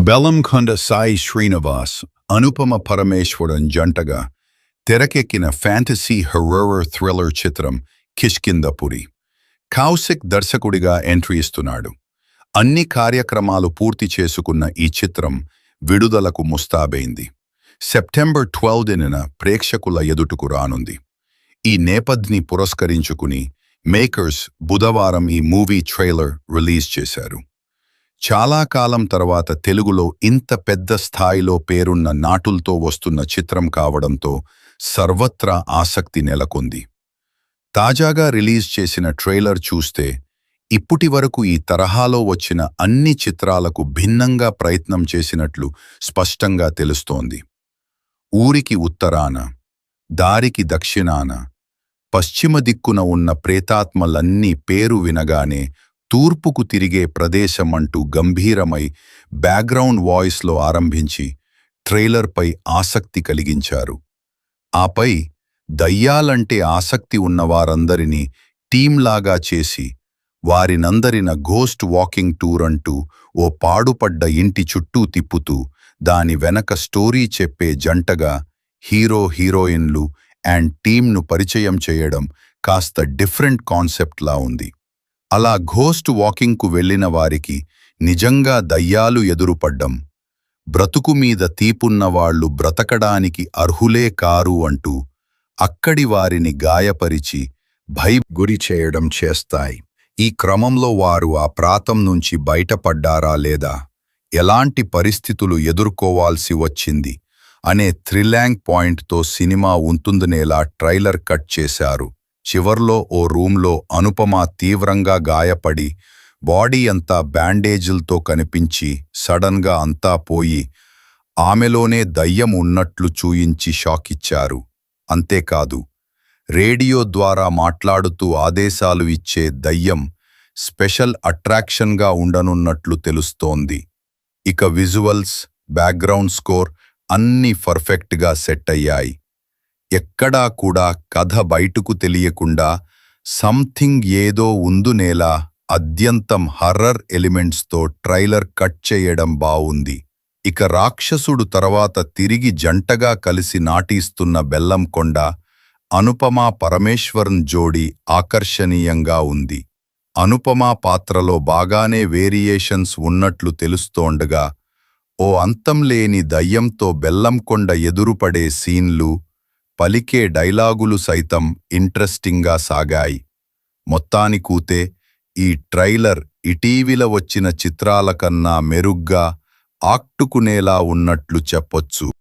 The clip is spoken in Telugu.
బెల్లంకొండ సాయి శ్రీనివాస్ అనుపమ పరమేశ్వరన్ జంటగా తెరకెక్కిన ఫ్యాంటసీ హెర్రర్ థ్రిల్లర్ చిత్రం కిష్కిందపురి కౌశిక్ దర్శకుడిగా ఎంట్రీ ఇస్తున్నాడు. అన్ని కార్యక్రమాలు పూర్తి చేసుకున్న ఈ చిత్రం విడుదలకు ముస్తాబైంది. సెప్టెంబర్ ట్వెల్వ్దిన ప్రేక్షకుల ఎదుటకు రానుంది. ఈ నేపథ్ని పురస్కరించుకుని మేకర్స్ బుధవారం ఈ మూవీ ట్రైలర్ రిలీజ్ చేశారు. చాలా కాలం తర్వాత తెలుగులో ఇంత పెద్ద స్థాయిలో పేరున్న నాటులతో వస్తున్న చిత్రం కావడంతో సర్వత్రా ఆసక్తి నెలకొంది. తాజాగా రిలీజ్ చేసిన ట్రైలర్ చూస్తే ఇప్పటి వరకు ఈ తరహాలో వచ్చిన అన్ని చిత్రాలకు భిన్నంగా ప్రయత్నం చేసినట్లు స్పష్టంగా తెలుస్తోంది. ఊరికి ఉత్తరాన దారికి దక్షిణాన పశ్చిమ దిక్కున ఉన్న ప్రేతాత్మలన్నీ పేరు వినగానే తూర్పుకు తిరిగే ప్రదేశమంటూ గంభీరమై బ్యాక్గ్రౌండ్ వాయిస్లో ఆరంభించి ట్రైలర్పై ఆసక్తి కలిగించారు. ఆపై దయ్యాలంటే ఆసక్తి ఉన్నవారందరినీ టీంలాగా చేసి వారినందరిన ఘోస్ట్ వాకింగ్ టూర్ అంటూ ఓ పాడుపడ్డ ఇంటి చుట్టూ తిప్పుతూ దాని వెనక స్టోరీ చెప్పే జంటగా హీరో హీరోయిన్లు అండ్ టీంను పరిచయం చేయడం కాస్త డిఫరెంట్ కాన్సెప్ట్లా ఉంది. అలా ఘోస్ట్ వాకింగ్కు వెళ్ళిన వారికి నిజంగా దయ్యాలు ఎదురుపడ్డం. బ్రతుకు మీద తీపున్నవాళ్ళు బ్రతకడానికి అర్హులే కారు అంటూ అక్కడి వారిని గాయపరిచి భయ గురి చేయడం చేస్తాయి. ఈ క్రమంలో వారు ఆ ప్రాతం నుంచి బయటపడ్డారా లేదా? ఎలాంటి పరిస్థితులు ఎదుర్కోవాల్సి వచ్చింది? అనే థ్రిల్యాంగ్ పాయింట్తో సినిమా ఉంటుందనేలా ట్రైలర్ కట్ చేశారు. చివర్లో ఓ రూంలో అనుపమ తీవ్రంగా గాయపడి బాడీ అంతా బ్యాండేజులతో కనిపించి సడన్గా అంతా పోయి ఆమెలోనే దయ్యం ఉన్నట్లు చూయించి షాకిచ్చారు. అంతేకాదు రేడియో ద్వారా మాట్లాడుతూ ఆదేశాలు ఇచ్చే దయ్యం స్పెషల్ అట్రాక్షన్గా ఉండనున్నట్లు తెలుస్తోంది. ఇక విజువల్స్ బ్యాక్గ్రౌండ్ స్కోర్ అన్నీ పర్ఫెక్ట్గా సెట్ అయ్యాయి. ఎక్కడా కూడా కథ బయటకు తెలియకుండా సంథింగ్ ఏదో ఉందునేలా అద్యంతం హర్రర్ ఎలిమెంట్స్తో ట్రైలర్ కట్ చేయడం బావుంది. ఇక రాక్షసుడు తర్వాత తిరిగి జంటగా కలిసి నాటిస్తున్న బెల్లంకొండ అనుపమా పరమేశ్వరన్ జోడీ ఆకర్షణీయంగా ఉంది. అనుపమా పాత్రలో బాగానే వేరియేషన్స్ ఉన్నట్లు తెలుస్తోండగా ఓ అంతంలేని దయ్యంతో బెల్లంకొండ ఎదురుపడే సీన్లు పలికే డైలాగులు సైతం ఇంట్రెస్టింగ్గా సాగాయి. మొత్తానికూతే ఈ ట్రైలర్ ఇటీవిల వచ్చిన చిత్రాల కన్నా మెరుగ్గా ఆక్టుకునేలా ఉన్నట్లు చెప్పొచ్చు.